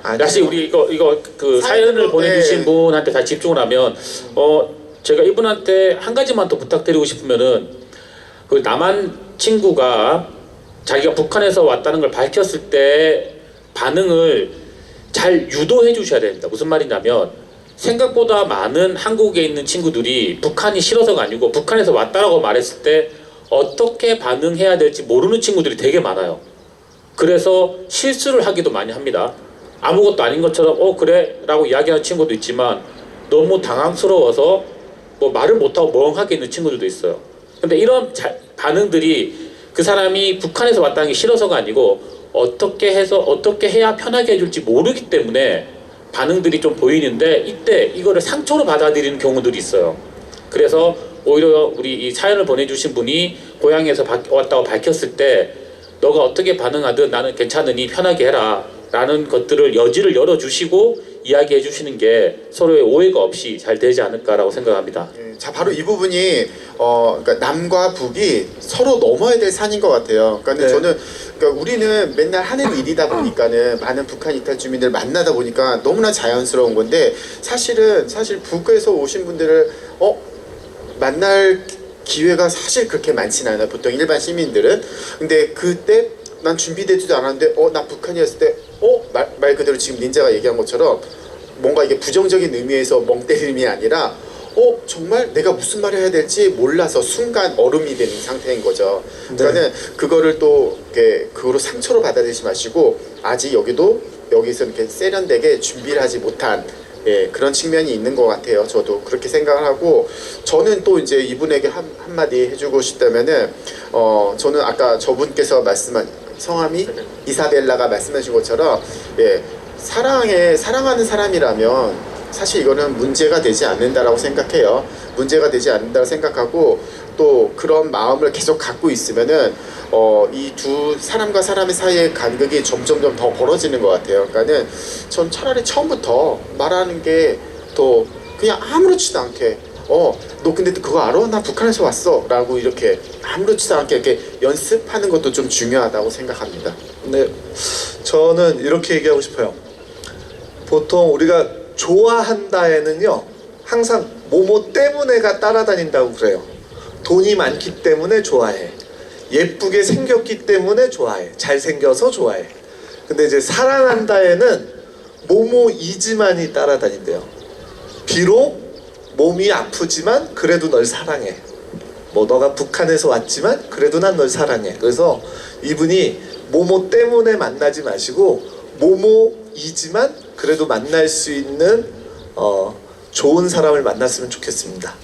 아니요. 다시 우리 이거 이거 그 사연을 사연으로, 보내주신 네. 분한테 다 집중을 하면 어 제가 이분한테 한 가지만 더 부탁드리고 싶으면은 그 남한 친구가 자기가 북한에서 왔다는 걸 밝혔을 때 반응을 잘 유도해 주셔야 됩니다. 무슨 말이냐면 생각보다 많은 한국에 있는 친구들이 북한이 싫어서가 아니고 북한에서 왔다라고 말했을 때 어떻게 반응해야 될지 모르는 친구들이 되게 많아요. 그래서 실수를 하기도 많이 합니다. 아무것도 아닌 것처럼 어 그래 라고 이야기하는 친구도 있지만 너무 당황스러워서 뭐 말을 못하고 멍하게 있는 친구들도 있어요. 근데 이런 자- 반응들이 그 사람이 북한에서 왔다는 게 싫어서가 아니고 어떻게 해서 어떻게 해야 편하게 해줄지 모르기 때문에 반응들이 좀 보이는데 이때 이거를 상처로 받아들이는 경우들이 있어요. 그래서 오히려 우리 이 사연을 보내주신 분이 고향에서 바- 왔다고 밝혔을 때 너가 어떻게 반응하든 나는 괜찮으니 편하게 해라 라는 것들을 여지를 열어주시고 이야기해 주시는 게 서로의 오해가 없이 잘 되지 않을까라고 생각합니다. 예, 자 바로 이 부분이 어 그러니까 남과 북이 서로 넘어야 될 산인 것 같아요. 그러니까 네. 저는 그러니까 우리는 맨날 하는 일이다 보니까는 많은 북한 이탈 주민들 만나다 보니까 너무나 자연스러운 건데 사실은 사실 북에서 오신 분들을 어 만날 기회가 사실 그렇게 많지는 않아요. 보통 일반 시민들은. 근데 그때 난 준비되지도 않았는데 어 나 북한이었을 때어말 말 그대로 지금 닌자가 얘기한 것처럼 뭔가 이게 부정적인 의미에서 멍 때림이 아니라 어 정말 내가 무슨 말을 해야 될지 몰라서 순간 얼음이 되는 상태인 거죠. 그러니까는 그거를 또 이렇게 그거로 상처로 받아들이지 마시고 아직 여기도 여기서 이렇게 세련되게 준비를 하지 못한 예, 그런 측면이 있는 것 같아요. 저도 그렇게 생각을 하고 저는 또 이제 이분에게 한, 한마디 해주고 싶다면은 어 저는 아까 저분께서 말씀한 성함이 이사벨라가 말씀해준 것처럼 예 사랑에 사랑하는 사람이라면 사실 이거는 문제가 되지 않는다라고 생각해요. 문제가 되지 않는다고 생각하고 또 그런 마음을 계속 갖고 있으면은 어, 이 두 사람과 사람의 사이의 간극이 점점점 더 벌어지는 것 같아요. 그러니까는 전 차라리 처음부터 말하는 게 더 그냥 아무렇지도 않게 어, 너 근데 그거 알아? 나 북한에서 왔어. 라고 이렇게 아무렇지도 않게 이렇게 연습하는 것도 좀 중요하다고 생각합니다. 네, 저는 이렇게 얘기하고 싶어요. 보통 우리가 좋아한다에는요, 항상 뭐뭐 때문에가 따라다닌다고 그래요. 돈이 많기 때문에 좋아해. 예쁘게 생겼기 때문에 좋아해. 잘생겨서 좋아해. 근데 이제 사랑한다에는 뭐뭐이지만이 따라다닌대요. 비록 몸이 아프지만 그래도 널 사랑해. 뭐 너가 북한에서 왔지만 그래도 난 널 사랑해. 그래서 이분이 모모 때문에 만나지 마시고 모모이지만 그래도 만날 수 있는 어, 좋은 사람을 만났으면 좋겠습니다.